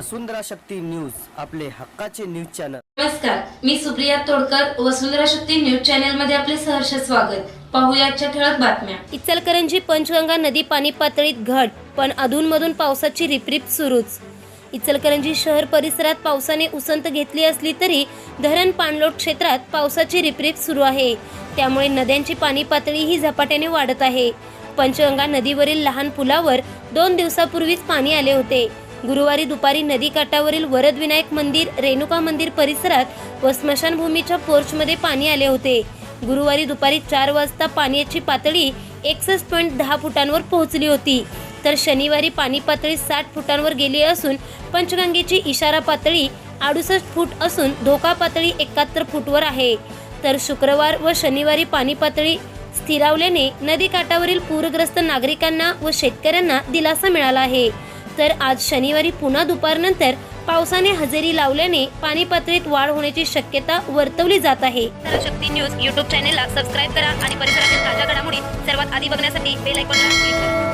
वसुंधरा Shakti news आपले हक्काचे news channel. नमस्कार मी सुप्रिया तोडकर वसुंधरा शक्ती न्यूज चॅनलमध्ये आपले सहर्ष स्वागत. पाहूया आजच्या ठळक बातम्या. इचलकरंजी पंचगंगा नदी पाणी पातळीत घट पण अधूनमधून पावसाची रिपरिप सुरूच. इचलकरंजी शहर परिसरात पावसाने उसंत घेतली असली तरी धरण पाणलोट क्षेत्रात पावसाची रिपरिप सुरू आहे. त्यामुळे नद्यांची पाणी पातळीही झपाट्याने वाढत आहे. पंचगंगा नदीवरील लहान पुलावर दोन दिवसापूर्वीच पाणी आले होते. गुरुवारी दुपारी नदीकाठावरील वरदविनायक मंदिर रेणुका मंदिर परिसरात व स्मशानभूमीच्या पोर्चमध्ये पाणी आले होते. गुरुवारी दुपारी चार वाजता पाण्याची पातळी एकसष्ट पॉईंट दहा फुटांवर पोहोचली होती. तर शनिवारी पाणी पातळी साठ फुटांवर गेली असून पंचगंगेची इशारा पातळी अडुसष्ट फूट असून धोका पातळी एकाहत्तर फूटवर आहे. तर शुक्रवार व शनिवारी पाणी पातळी स्थिरावल्याने नदीकाठावरील पूरग्रस्त नागरिकांना व शेतकऱ्यांना दिलासा मिळाला आहे. तर आज शनिवारी पुन्हा दुपारनंतर पावसाने हजेरी लावल्याने पाणी पातळीत वाढ होण्याची शक्यता वर्तवली जात आहे. शक्ती न्यूज युट्यूब चॅनेलला सबस्क्राईब करा आणि परिसरातील ताज्या घडामोडी सर्वात आधी बघण्यासाठी बेल आयकॉनला क्लिक करा.